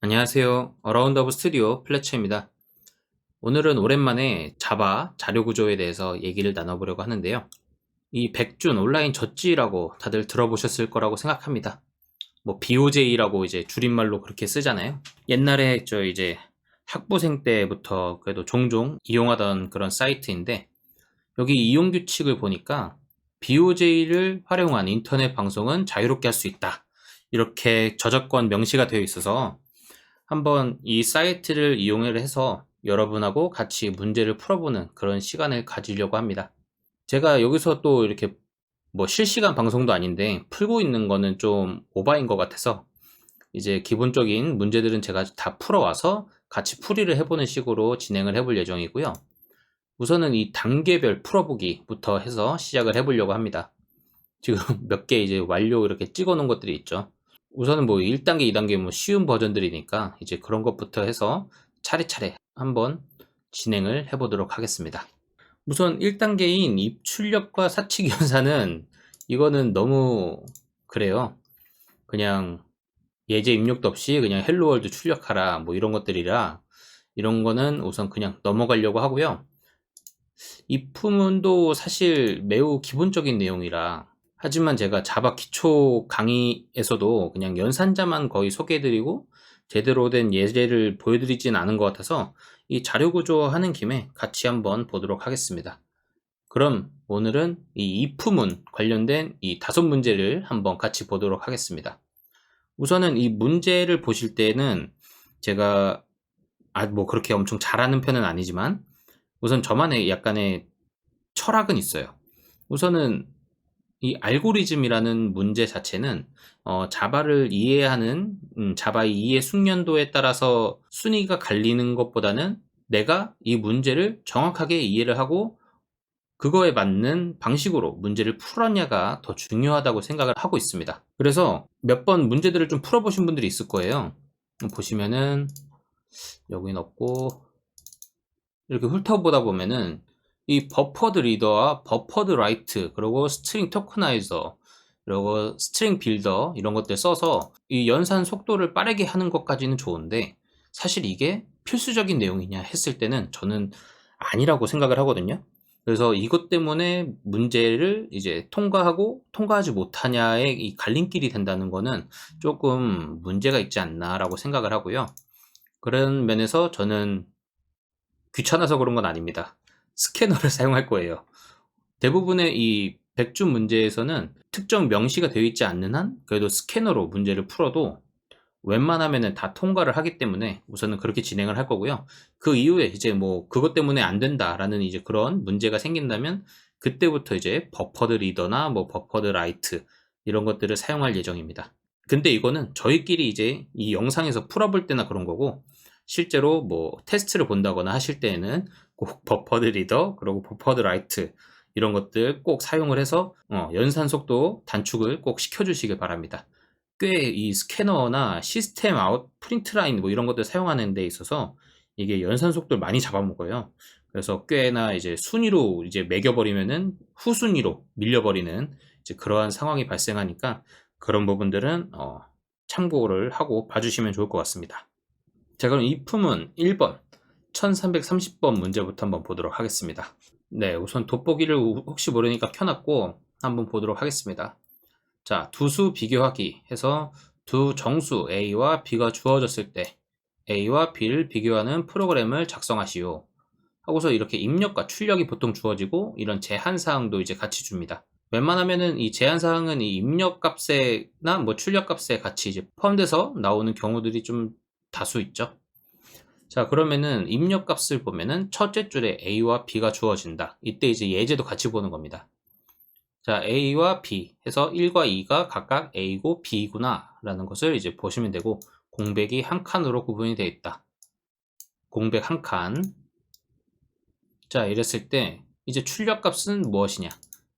안녕하세요. 어라운드 오브 스튜디오 플래처입니다. 오늘은 오랜만에 자바 자료 구조에 대해서 얘기를 나눠보려고 하는데요. 이 백준 온라인 젖지라고 다들 들어보셨을 거라고 생각합니다. 뭐 BOJ라고 이제 줄임말로 그렇게 쓰잖아요. 옛날에 저 이제 학부생 때부터 그래도 종종 이용하던 그런 사이트인데 여기 이용 규칙을 보니까 BOJ를 활용한 인터넷 방송은 자유롭게 할 수 있다. 이렇게 저작권 명시가 되어 있어서 한번 이 사이트를 이용을 해서 여러분하고 같이 문제를 풀어보는 그런 시간을 가지려고 합니다. 제가 여기서 또 이렇게 뭐 실시간 방송도 아닌데 풀고 있는 거는 좀 오바인 것 같아서 이제 기본적인 문제들은 제가 다 풀어와서 같이 풀이를 해보는 식으로 진행을 해볼 예정이고요. 우선은 이 단계별 풀어보기부터 해서 시작을 해보려고 합니다. 지금 몇 개 이제 완료 이렇게 찍어 놓은 것들이 있죠. 우선은 뭐 1단계, 2단계 뭐 쉬운 버전들이니까 이제 그런 것부터 해서 차례차례 한번 진행을 해보도록 하겠습니다. 우선 1단계인 입출력과 사칙 연산은 이거는 너무 그래요. 그냥 예제 입력도 없이 그냥 헬로월드 출력하라 뭐 이런 것들이라 이런 거는 우선 그냥 넘어가려고 하고요. 입품은도 사실 매우 기본적인 내용이라 하지만 제가 자바 기초 강의에서도 그냥 연산자만 거의 소개해드리고 제대로 된 예제를 보여드리진 않은 것 같아서 이 자료 구조 하는 김에 같이 한번 보도록 하겠습니다. 그럼 오늘은 이 이프문 관련된 이 다섯 문제를 한번 같이 보도록 하겠습니다. 우선은 이 문제를 보실 때는 제가 아 뭐 그렇게 엄청 잘하는 편은 아니지만 우선 저만의 약간의 철학은 있어요. 우선은 이 알고리즘이라는 문제 자체는 어, 자바를 이해하는 음, 자바의 이해 숙련도에 따라서 순위가 갈리는 것보다는 내가 이 문제를 정확하게 이해를 하고 그거에 맞는 방식으로 문제를 풀었냐가 더 중요하다고 생각을 하고 있습니다. 그래서 몇 번 문제들을 좀 풀어보신 분들이 있을 거예요. 보시면은 여기 넣고 이렇게 훑어보다 보면은 이 버퍼드 리더와 버퍼드 라이트 그리고 스트링 토커나이저 그리고 스트링 빌더 이런 것들 써서 이 연산 속도를 빠르게 하는 것까지는 좋은데 사실 이게 필수적인 내용이냐 했을 때는 저는 아니라고 생각을 하거든요. 그래서 이것 때문에 문제를 이제 통과하고 통과하지 못하냐의 이 갈림길이 된다는 거는 조금 문제가 있지 않나라고 생각을 하고요. 그런 면에서 저는 귀찮아서 그런 건 아닙니다. 스캐너를 사용할 거예요. 대부분의 이 백준 문제에서는 특정 명시가 되어 있지 않는 한 그래도 스캐너로 문제를 풀어도 웬만하면은 다 통과를 하기 때문에 우선은 그렇게 진행을 할 거고요. 그 이후에 이제 뭐 그것 때문에 안 된다라는 이제 그런 문제가 생긴다면 그때부터 이제 버퍼드 리더나 뭐 버퍼드 라이트 이런 것들을 사용할 예정입니다. 근데 이거는 저희끼리 이제 이 영상에서 풀어볼 때나 그런 거고 실제로 뭐 테스트를 본다거나 하실 때에는 꼭 버퍼드 리더 그리고 버퍼드 라이트 이런 것들 꼭 사용을 해서 어, 연산 속도 단축을 꼭 시켜주시길 바랍니다. 꽤 이 스캐너나 시스템 아웃 프린트 라인 뭐 이런 것들 사용하는 데 있어서 이게 연산 속도를 많이 잡아먹어요. 그래서 꽤나 이제 순위로 이제 매겨버리면은 후순위로 밀려버리는 이제 그러한 상황이 발생하니까 그런 부분들은 어, 참고를 하고 봐주시면 좋을 것 같습니다. 자 그럼 이 품은 1번 1330번 문제부터 한번 보도록 하겠습니다. 네, 우선 돋보기를 혹시 모르니까 켜놨고 한번 보도록 하겠습니다. 자, 두 수 비교하기 해서 두 정수 A와 B가 주어졌을 때 A와 B를 비교하는 프로그램을 작성하시오. 하고서 이렇게 입력과 출력이 보통 주어지고 이런 제한 사항도 이제 같이 줍니다. 웬만하면은 이 제한 사항은 이 입력 값에나 뭐 출력 값에 같이 이제 포함돼서 나오는 경우들이 좀 다수 있죠. 자 그러면은 입력 값을 보면은 첫째 줄에 A와 B가 주어진다. 이때 이제 예제도 같이 보는 겁니다. 자 A와 B 해서 1과 2가 각각 A고 B구나 라는 것을 이제 보시면 되고 공백이 한 칸으로 구분이 되어 있다. 공백 한 칸. 자 이랬을 때 이제 출력 값은 무엇이냐?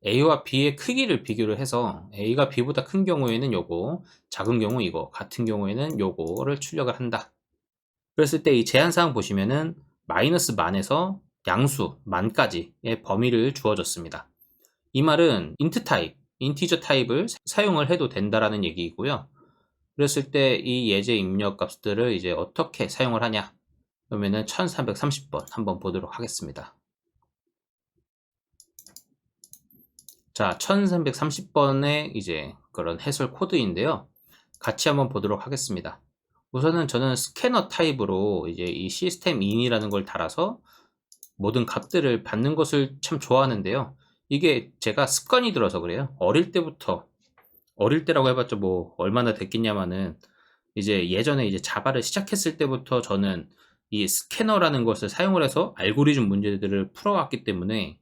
A와 B의 크기를 비교를 해서 A가 B보다 큰 경우에는 요거, 작은 경우 이거, 같은 경우에는 요거를 출력을 한다. 그랬을 때 이 제한사항 보시면은 마이너스 만에서 양수 만까지의 범위를 주어졌습니다. 이 말은 인트 타입 인티저 타입을 사용을 해도 된다라는 얘기이고요. 그랬을 때 이 예제 입력 값들을 이제 어떻게 사용을 하냐? 그러면은 1330번 한번 보도록 하겠습니다. 자, 1330번의 이제 그런 해설 코드인데요. 같이 한번 보도록 하겠습니다. 우선은 저는 스캐너 타입으로 이제 이 시스템 인이라는 걸 달아서 모든 값들을 받는 것을 참 좋아하는데요. 이게 제가 습관이 들어서 그래요. 어릴 때부터 어릴 때라고 해봤자 뭐 얼마나 됐겠냐마는 이제 예전에 이제 자바를 시작했을 때부터 저는 이 스캐너라는 것을 사용을 해서 알고리즘 문제들을 풀어왔기 때문에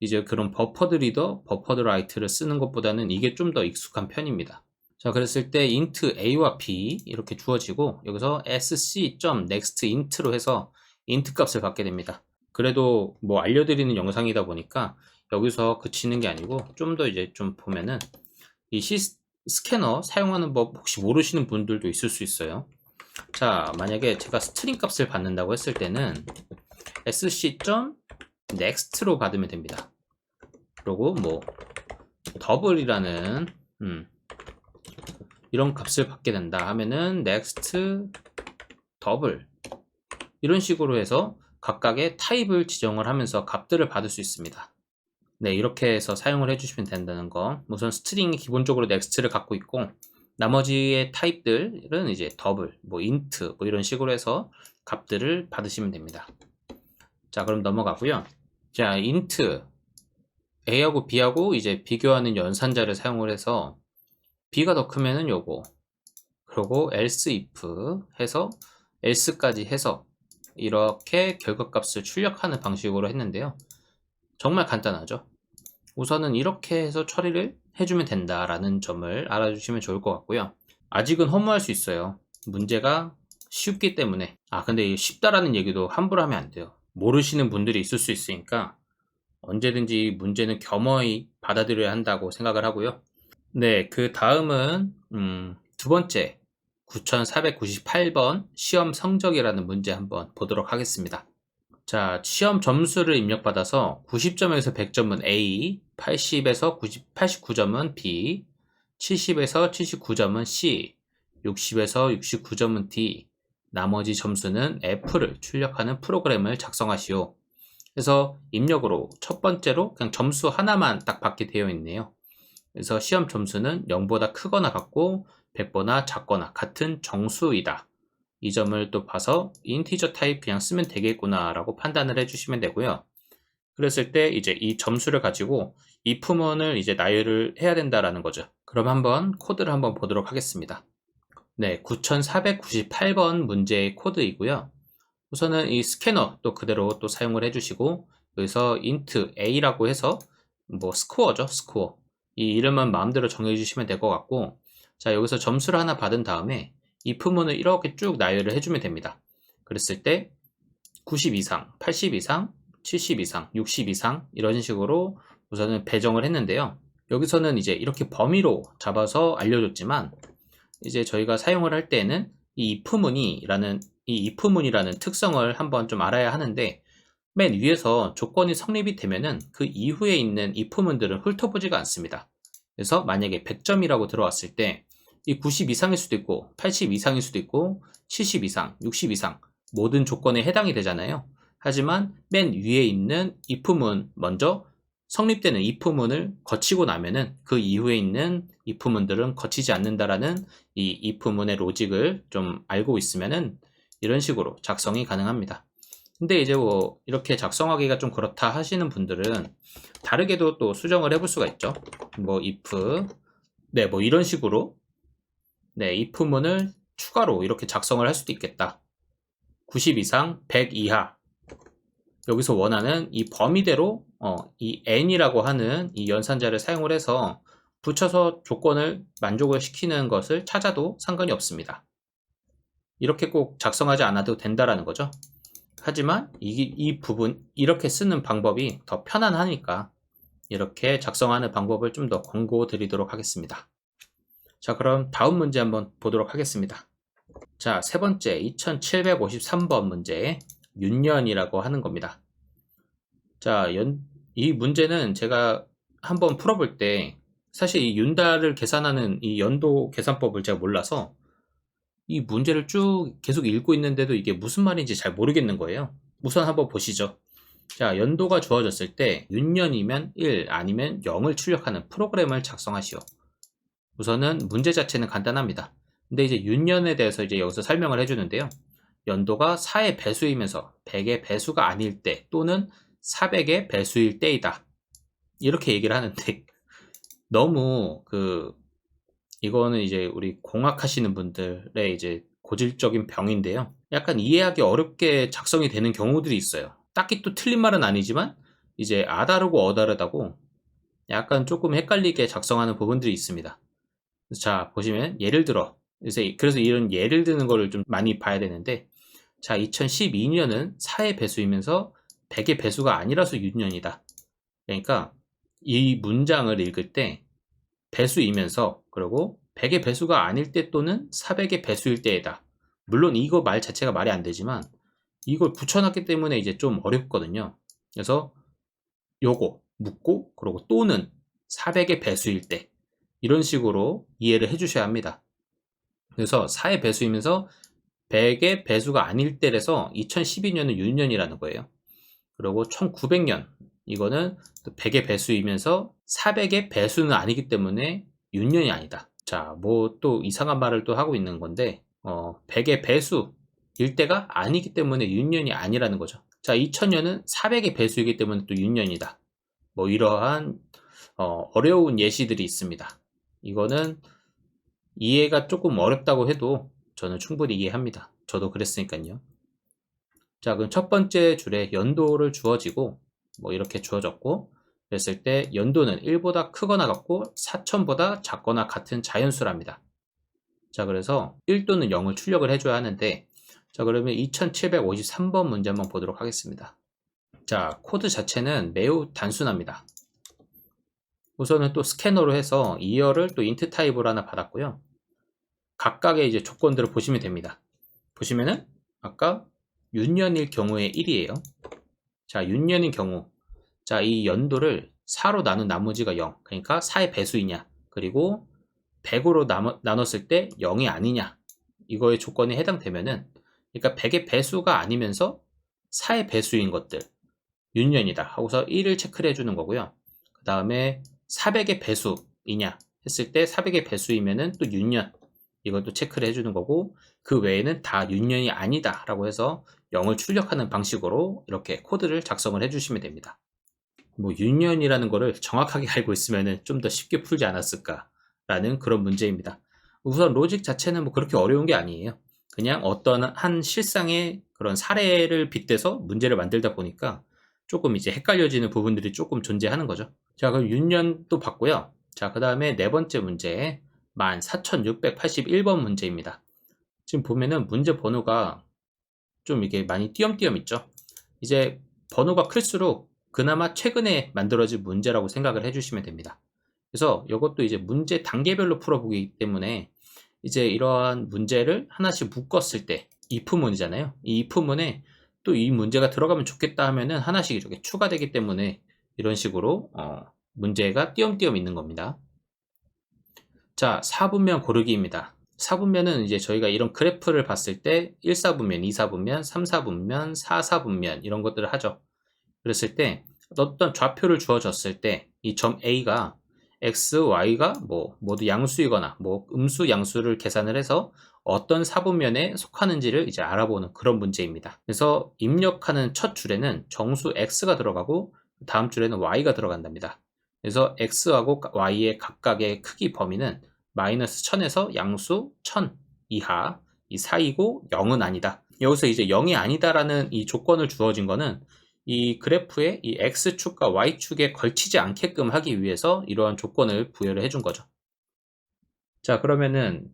이제 그런 버퍼드 리더, 버퍼드 라이트를 쓰는 것보다는 이게 좀 더 익숙한 편입니다. 자, 그랬을 때 int a와 b 이렇게 주어지고 여기서 sc.next int로 해서 int 값을 받게 됩니다. 그래도 뭐 알려드리는 영상이다 보니까 여기서 그치는 게 아니고 좀 더 이제 좀 보면은 이 시, 스캐너 사용하는 법 혹시 모르시는 분들도 있을 수 있어요. 자, 만약에 제가 스트링 값을 받는다고 했을 때는 sc.next로 받으면 됩니다. 그리고 뭐 더블이라는 음, 이런 값을 받게 된다 하면은 next 더블 이런 식으로 해서 각각의 타입을 지정을 하면서 값들을 받을 수 있습니다. 네, 이렇게 해서 사용을 해주시면 된다는 거. 우선 스트링이 기본적으로 next를 갖고 있고, 나머지의 타입들은 이제 더블, 뭐 int, 뭐 이런 식으로 해서 값들을 받으시면 됩니다. 자, 그럼 넘어가고요. 자, int a하고 b하고 이제 비교하는 연산자를 사용을 해서 b가 더 크면은 요거, 그리고 else if 해서 else까지 해서 이렇게 결과값을 출력하는 방식으로 했는데요. 정말 간단하죠. 우선은 이렇게 해서 처리를 해주면 된다라는 점을 알아주시면 좋을 것 같고요. 아직은 허무할 수 있어요. 문제가 쉽기 때문에. 아, 근데 쉽다라는 얘기도 함부로 하면 안 돼요. 모르시는 분들이 있을 수 있으니까 언제든지 문제는 겸허히 받아들여야 한다고 생각을 하고요. 네, 그 다음은 음, 두 번째 9498번 시험 성적이라는 문제 한번 보도록 하겠습니다. 자, 시험 점수를 입력받아서 90점에서 100점은 A, 80에서 90, 89점은 B, 70에서 79점은 C, 60에서 69점은 D, 나머지 점수는 F를 출력하는 프로그램을 작성하시오. 그래서 입력으로 첫 번째로 그냥 점수 하나만 딱 받게 되어 있네요. 그래서 시험 점수는 0보다 크거나 같고 100보다 작거나 같은 정수이다. 이 점을 또 봐서 인티저 타입 그냥 쓰면 되겠구나 라고 판단을 해주시면 되고요. 그랬을 때 이제 이 점수를 가지고 이 품원을 이제 나열을 해야 된다라는 거죠. 그럼 한번 코드를 한번 보도록 하겠습니다. 네, 9498번 문제의 코드이고요. 우선은 이 스캐너 또 그대로 또 사용을 해주시고 여기서 int a라고 해서 뭐 스코어죠, 스코어. 이 이름은 마음대로 정해주시면 될 것 같고 자 여기서 점수를 하나 받은 다음에 이 품문을 이렇게 쭉 나열을 해주면 됩니다. 그랬을 때 90 이상, 80 이상, 70 이상, 60 이상 이런 식으로 우선은 배정을 했는데요. 여기서는 이제 이렇게 범위로 잡아서 알려줬지만 이제 저희가 사용을 할 때는 이 if문이라는 이 if문이라는 특성을 한번 좀 알아야 하는데 맨 위에서 조건이 성립이 되면은 그 이후에 있는 if문들은 훑어보지가 않습니다. 그래서 만약에 100점이라고 들어왔을 때 이 90 이상일 수도 있고 80 이상일 수도 있고 70 이상, 60 이상 모든 조건에 해당이 되잖아요. 하지만 맨 위에 있는 if문 먼저 성립되는 if문을 거치고 나면은 그 이후에 있는 if문들은 거치지 않는다라는 이 if문의 로직을 좀 알고 있으면은 이런 식으로 작성이 가능합니다. 근데 이제 뭐 이렇게 작성하기가 좀 그렇다 하시는 분들은 다르게도 또 수정을 해볼 수가 있죠. 뭐 if 네, 뭐 이런 식으로 네, if문을 추가로 이렇게 작성을 할 수도 있겠다. 90 이상, 100 이하. 여기서 원하는 이 범위대로 어, 이 n이라고 하는 이 연산자를 사용을 해서 붙여서 조건을 만족을 시키는 것을 찾아도 상관이 없습니다. 이렇게 꼭 작성하지 않아도 된다라는 거죠. 하지만 이, 이 부분 이렇게 쓰는 방법이 더 편안하니까 이렇게 작성하는 방법을 좀 더 권고 드리도록 하겠습니다. 자, 그럼 다음 문제 한번 보도록 하겠습니다. 자, 세 번째 2753번 문제 윤년이라고 하는 겁니다. 자, 연, 이 문제는 제가 한번 풀어볼 때 사실 이 윤달을 계산하는 이 연도 계산법을 제가 몰라서 이 문제를 쭉 계속 읽고 있는데도 이게 무슨 말인지 잘 모르겠는 거예요. 우선 한번 보시죠. 자, 연도가 주어졌을 때 윤년이면 1 아니면 0을 출력하는 프로그램을 작성하시오. 우선은 문제 자체는 간단합니다. 근데 이제 윤년에 대해서 이제 여기서 설명을 해주는데요. 연도가 4의 배수이면서 100의 배수가 아닐 때 또는 400의 배수일 때이다. 이렇게 얘기를 하는데 너무 그 이거는 이제 우리 공학하시는 분들의 이제 고질적인 병인데요. 약간 이해하기 어렵게 작성이 되는 경우들이 있어요. 딱히 또 틀린 말은 아니지만 이제 아다르고 어다르다고 약간 조금 헷갈리게 작성하는 부분들이 있습니다. 자, 보시면 예를 들어 그래서, 이런 예를 드는 거를 좀 많이 봐야 되는데 자, 2012년은 4의 배수이면서 100의 배수가 아니라서 6년이다. 그러니까 이 문장을 읽을 때 배수이면서 그리고 100의 배수가 아닐 때 또는 400의 배수일 때이다. 물론 이거 말 자체가 말이 안 되지만 이걸 붙여놨기 때문에 이제 좀 어렵거든요. 그래서 요거 묻고 그리고 또는 400의 배수일 때 이런 식으로 이해를 해주셔야 합니다. 그래서 4의 배수이면서 100의 배수가 아닐 때라서 2012년은 6년이라는 거예요. 그리고 1900년 이거는 100의 배수이면서 400의 배수는 아니기 때문에 6년이 아니다. 자, 뭐 또 이상한 말을 또 하고 있는 건데 어, 100의 배수일 때가 아니기 때문에 6년이 아니라는 거죠. 자, 2000년은 400의 배수이기 때문에 또 6년이다. 뭐 이러한 어, 어려운 예시들이 있습니다. 이거는 이해가 조금 어렵다고 해도 저는 충분히 이해합니다. 저도 그랬으니까요. 자, 그럼 첫 번째 줄에 연도를 주어지고 뭐 이렇게 주어졌고 그랬을 때 연도는 1보다 크거나 같고 4천보다 작거나 같은 자연수랍니다. 자, 그래서 1 또는 0을 출력을 해줘야 하는데 자, 그러면 2753번 문제 한번 보도록 하겠습니다. 자, 코드 자체는 매우 단순합니다. 우선은 또 스캐너로 해서 2열을 또 인트 타입으로 하나 받았고요. 각각의 이제 조건들을 보시면 됩니다. 보시면은 아까 윤년일 경우에 1이에요. 자, 윤년인 경우. 자, 이 연도를 4로 나눈 나머지가 0. 그러니까 4의 배수이냐. 그리고 100으로 나눴을 때 0이 아니냐. 이거의 조건에 해당되면은 그러니까 100의 배수가 아니면서 4의 배수인 것들. 윤년이다. 하고서 1을 체크를 해주는 거고요. 그 다음에 400의 배수이냐 했을 때 400의 배수이면은 또 윤년. 이것도 체크를 해주는 거고 그 외에는 다 윤년이 아니다 라고 해서 0을 출력하는 방식으로 이렇게 코드를 작성을 해주시면 됩니다. 뭐 윤년이라는 거를 정확하게 알고 있으면 좀 더 쉽게 풀지 않았을까 라는 그런 문제입니다. 우선 로직 자체는 뭐 그렇게 어려운 게 아니에요. 그냥 어떤 한 실상의 그런 사례를 빗대서 문제를 만들다 보니까 조금 이제 헷갈려지는 부분들이 조금 존재하는 거죠. 자, 그럼 윤년도 봤고요. 자, 그 다음에 네 번째 문제 14,681번 문제입니다. 지금 보면은 문제 번호가 좀 이게 많이 띄엄띄엄 있죠. 이제 번호가 클수록 그나마 최근에 만들어진 문제라고 생각을 해주시면 됩니다. 그래서 이것도 이제 문제 단계별로 풀어보기 때문에 이제 이러한 문제를 하나씩 묶었을 때 if문이잖아요. 이 if문에 또 이 문제가 들어가면 좋겠다 하면은 하나씩 이렇게 추가되기 때문에 이런 식으로 어 문제가 띄엄띄엄 있는 겁니다. 자, 4분면 고르기입니다. 4분면은 이제 저희가 이런 그래프를 봤을 때 1사분면, 2사분면, 3사분면, 4사분면 이런 것들을 하죠. 그랬을 때 어떤 좌표를 주어졌을 때 이 점 A가 X, Y가 뭐 모두 양수이거나 뭐 음수 양수를 계산을 해서 어떤 사분면에 속하는지를 이제 알아보는 그런 문제입니다. 그래서 입력하는 첫 줄에는 정수 X가 들어가고 다음 줄에는 Y가 들어간답니다. 그래서 x하고 y의 각각의 크기 범위는 마이너스 1000에서 양수 1000 이하 이 사이고 0은 아니다. 여기서 이제 0이 아니다라는 이 조건을 주어진 거는 이 그래프의 이 x축과 y축에 걸치지 않게끔 하기 위해서 이러한 조건을 부여를 해준 거죠. 자, 그러면은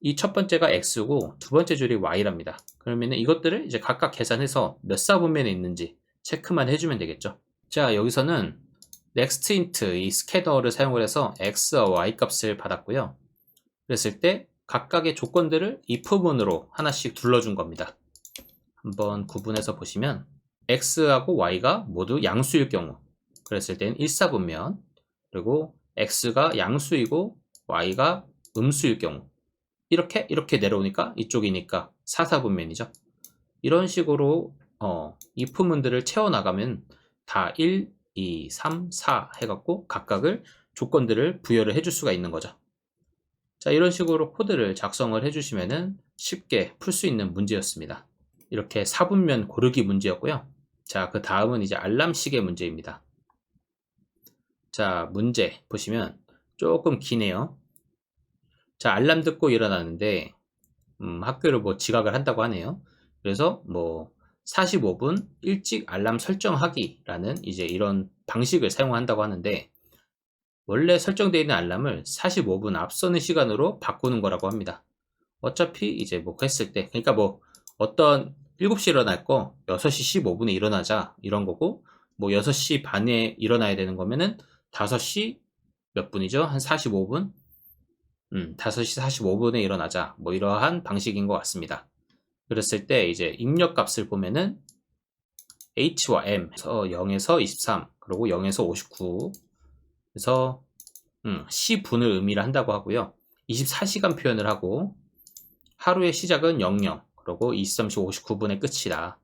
이 첫 번째가 x고 두 번째 줄이 y랍니다. 그러면은 이것들을 이제 각각 계산해서 몇 사분면에 있는지 체크만 해주면 되겠죠. 자, 여기서는 nextint 이 스캐너를 사용을 해서 x와 y 값을 받았고요. 그랬을 때 각각의 조건들을 if문으로 하나씩 둘러준 겁니다. 한번 구분해서 보시면 x하고 y가 모두 양수일 경우 그랬을 때는 1사분면 그리고 x가 양수이고 y가 음수일 경우 이렇게 이렇게 내려오니까 이쪽이니까 4, 4분면이죠. 이런 식으로 어, 이 부문들을 채워나가면 다 1, 2, 3, 4 해갖고 각각을 조건들을 부여를 해줄 수가 있는 거죠. 자, 이런 식으로 코드를 작성을 해주시면은 쉽게 풀 수 있는 문제였습니다. 이렇게 4분면 고르기 문제였고요. 자, 그 다음은 이제 알람 시계 문제입니다. 자, 문제 보시면 조금 기네요. 자, 알람 듣고 일어나는데, 음, 학교를 뭐 지각을 한다고 하네요. 그래서 뭐 45분 일찍 알람 설정하기라는 이제 이런 방식을 사용한다고 하는데, 원래 설정되어 있는 알람을 45분 앞서는 시간으로 바꾸는 거라고 합니다. 어차피 이제 뭐 했을 때, 그러니까 뭐 어떤 7시 일어날 거 6시 15분에 일어나자 이런 거고 뭐 6시 반에 일어나야 되는 거면은 5시 몇 분이죠? 한 45분? 음, 5시 45분에 일어나자 뭐 이러한 방식인 것 같습니다. 그랬을 때 이제 입력 값을 보면은 h와 m에서 0에서 23 그리고 0에서 59 그래서 음, C분을 의미를 한다고 하고요. 24시간 표현을 하고 하루의 시작은 00 그리고 23시 59분에 끝이다.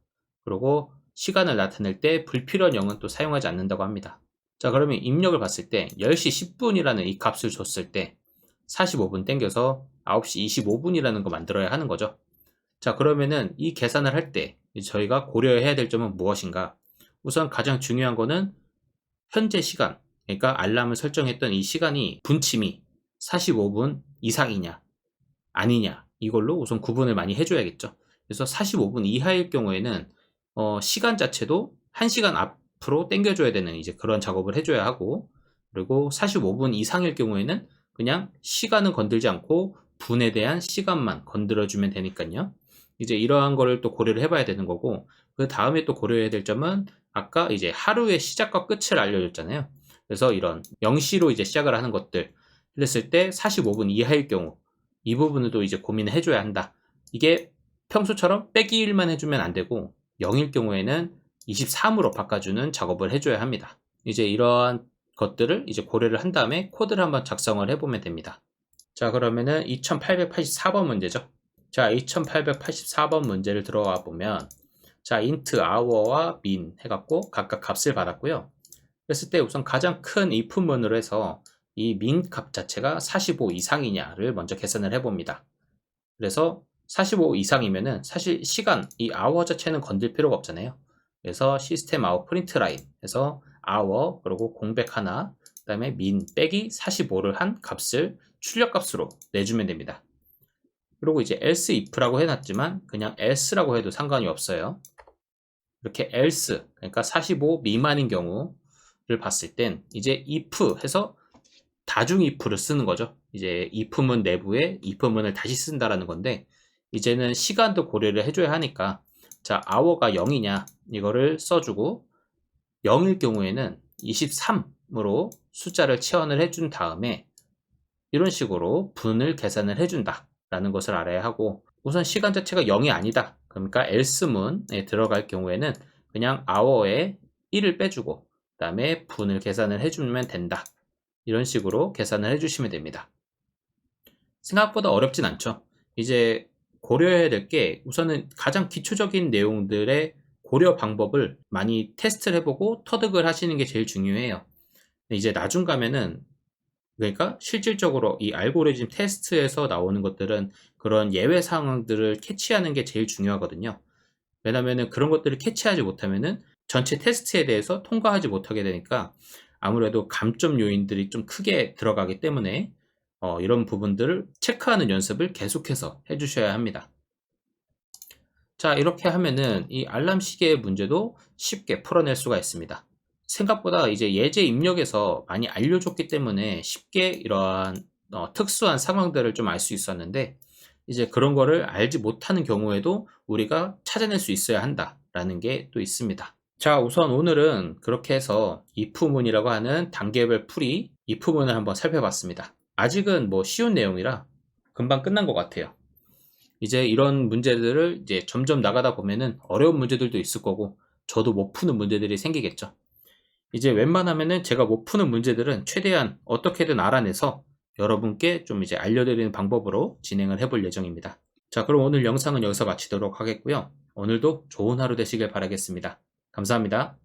그리고 시간을 나타낼 때 불필요한 0은 또 사용하지 않는다고 합니다. 자 그러면 입력을 봤을 때 10시 10분이라는 이 값을 줬을 때 45분 땡겨서 9시 25분이라는 거 만들어야 하는 거죠. 자 그러면은 이 계산을 할 때 저희가 고려해야 될 점은 무엇인가? 우선 가장 중요한 거는 현재 시간, 그러니까 알람을 설정했던 이 시간이 분침이 45분 이상이냐 아니냐 이걸로 우선 구분을 많이 해줘야겠죠. 그래서 45분 이하일 경우에는 어, 시간 자체도 1시간 앞으로 당겨줘야 되는 이제 그런 작업을 해줘야 하고 그리고 45분 이상일 경우에는 그냥 시간은 건들지 않고 분에 대한 시간만 건드려주면 되니까요. 이제 이러한 거를 또 고려를 해봐야 되는 거고 그 다음에 또 고려해야 될 점은 아까 이제 하루의 시작과 끝을 알려줬잖아요. 그래서 이런 0시로 이제 시작을 하는 것들 그랬을 때 45분 이하일 경우 이 부분도 이제 고민을 해줘야 한다. 이게 평소처럼 빼기 1만 해주면 안 되고 0일 경우에는 23으로 바꿔주는 작업을 해줘야 합니다. 이제 이러한 것들을 이제 고려를 한 다음에 코드를 한번 작성을 해보면 됩니다. 자 그러면은 2884번 문제죠. 자 2884번 문제를 들어와 보면 자 int hour와 min 해갖고 각각 값을 받았고요. 그랬을 때 우선 가장 큰 if문으로 해서 이 min 값 자체가 45 이상이냐를 먼저 계산을 해봅니다. 그래서 45 이상이면은 사실 시간, 이 hour 자체는 건들 필요가 없잖아요. 그래서 시스템 아웃 프린트 라인 해서 hour 그리고 공백 하나 그 다음에 min 빼기 45를 한 값을 출력 값으로 내주면 됩니다. 그리고 이제 else if라고 해놨지만 그냥 else라고 해도 상관이 없어요. 이렇게 else 그러니까 45 미만인 경우를 봤을 땐 이제 if 해서 다중 if를 쓰는 거죠. 이제 if문 내부에 if문을 다시 쓴다라는 건데 이제는 시간도 고려를 해줘야 하니까 자 hour가 0이냐 이거를 써주고 0일 경우에는 23으로 숫자를 체원을 해준 다음에 이런 식으로 분을 계산을 해준다 라는 것을 알아야 하고 우선 시간 자체가 0이 아니다. 그러니까 else문에 들어갈 경우에는 그냥 hour에 1을 빼주고 그 다음에 분을 계산을 해주면 된다. 이런 식으로 계산을 해주시면 됩니다. 생각보다 어렵진 않죠. 이제 고려해야 될 게 우선은 가장 기초적인 내용들의 고려 방법을 많이 테스트를 해보고 터득을 하시는 게 제일 중요해요. 이제 나중 가면은 그러니까 실질적으로 이 알고리즘 테스트에서 나오는 것들은 그런 예외 상황들을 캐치하는 게 제일 중요하거든요. 왜냐면은 그런 것들을 캐치하지 못하면은 전체 테스트에 대해서 통과하지 못하게 되니까 아무래도 감점 요인들이 좀 크게 들어가기 때문에 어, 이런 부분들을 체크하는 연습을 계속해서 해주셔야 합니다. 자 이렇게 하면은 이 알람 시계의 문제도 쉽게 풀어낼 수가 있습니다. 생각보다 이제 예제 입력에서 많이 알려줬기 때문에 쉽게 이러한 어, 특수한 상황들을 좀 알 수 있었는데 이제 그런 거를 알지 못하는 경우에도 우리가 찾아낼 수 있어야 한다라는 게 또 있습니다. 자 우선 오늘은 그렇게 해서 if문이라고 하는 단계별 풀이 if문을 한번 살펴봤습니다. 아직은 뭐 쉬운 내용이라 금방 끝난 것 같아요. 이제 이런 문제들을 이제 점점 나가다 보면은 어려운 문제들도 있을 거고 저도 못 푸는 문제들이 생기겠죠. 이제 웬만하면은 제가 못 푸는 문제들은 최대한 어떻게든 알아내서 여러분께 좀 이제 알려드리는 방법으로 진행을 해볼 예정입니다. 자, 그럼 오늘 영상은 여기서 마치도록 하겠고요. 오늘도 좋은 하루 되시길 바라겠습니다. 감사합니다.